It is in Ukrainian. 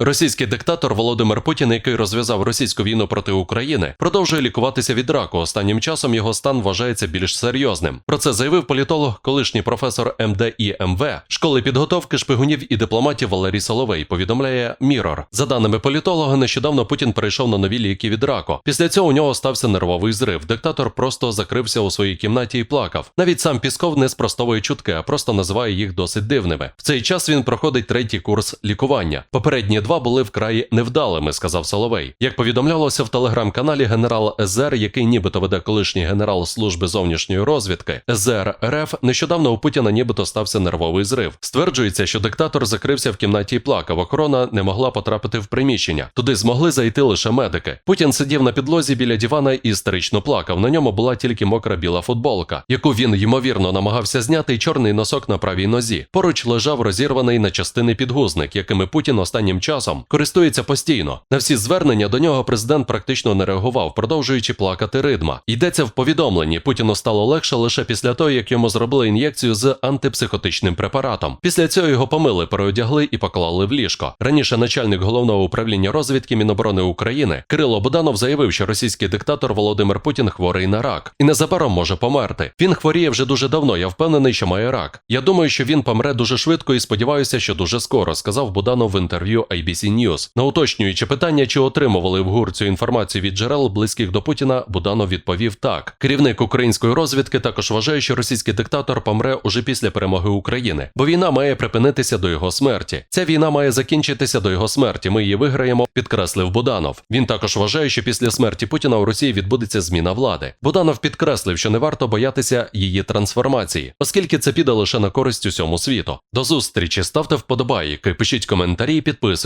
Російський диктатор Володимир Путін, який розв'язав російську війну проти України, продовжує лікуватися від раку. Останнім часом його стан вважається більш серйозним. Про це заявив політолог, колишній професор МД і МВ школи підготовки шпигунів і дипломатів Валерій Соловей. Повідомляє Мірор. За даними політолога, нещодавно Путін перейшов на нові ліки від раку. Після цього у нього стався нервовий зрив. Диктатор просто закрився у своїй кімнаті і плакав. Навіть сам Пісков не спростовує чутки, а просто називає їх досить дивними. В цей час він проходить третій курс лікування. Попередні два були вкрай невдалими, сказав Соловей. Як повідомлялося в телеграм-каналі генерал СЗР, який нібито веде колишній генерал служби зовнішньої розвідки, СЗР РФ нещодавно у Путіна нібито стався нервовий зрив. Стверджується, що диктатор закрився в кімнаті і плакав. Охорона не могла потрапити в приміщення. Туди змогли зайти лише медики. Путін сидів на підлозі біля дивана і істерично плакав. На ньому була тільки мокра біла футболка, яку він ймовірно намагався зняти, і чорний носок на правій нозі. Поруч лежав розірваний на частини підгузник, якими Путін останнім часом користується постійно. На всі звернення до нього президент практично не реагував, продовжуючи плакати ридма. Йдеться в повідомленні. Путіну стало легше лише після того, як йому зробили ін'єкцію з антипсихотичним препаратом. Після цього його помили, переодягли і поклали в ліжко. Раніше начальник головного управління розвідки Міноборони України Кирило Буданов заявив, що російський диктатор Володимир Путін хворий на рак і незабаром може померти. Він хворіє вже дуже давно. Я впевнений, що має рак. Я думаю, що він помре дуже швидко і сподіваюся, що дуже скоро, сказав Буданов в інтерв'ю ABC News. На уточнюючи питання, чи отримували в ГУР цю інформацію від джерел близьких до Путіна, Буданов відповів так. Керівник української розвідки також вважає, що російський диктатор помре уже після перемоги України, бо війна має припинитися до його смерті. Ця війна має закінчитися до його смерті. Ми її виграємо, підкреслив Буданов. Він також вважає, що після смерті Путіна у Росії відбудеться зміна влади. Буданов підкреслив, що не варто боятися її трансформації, оскільки це піде лише на користь усьому світу. До зустрічі ставте вподобайки, пишіть коментарі, і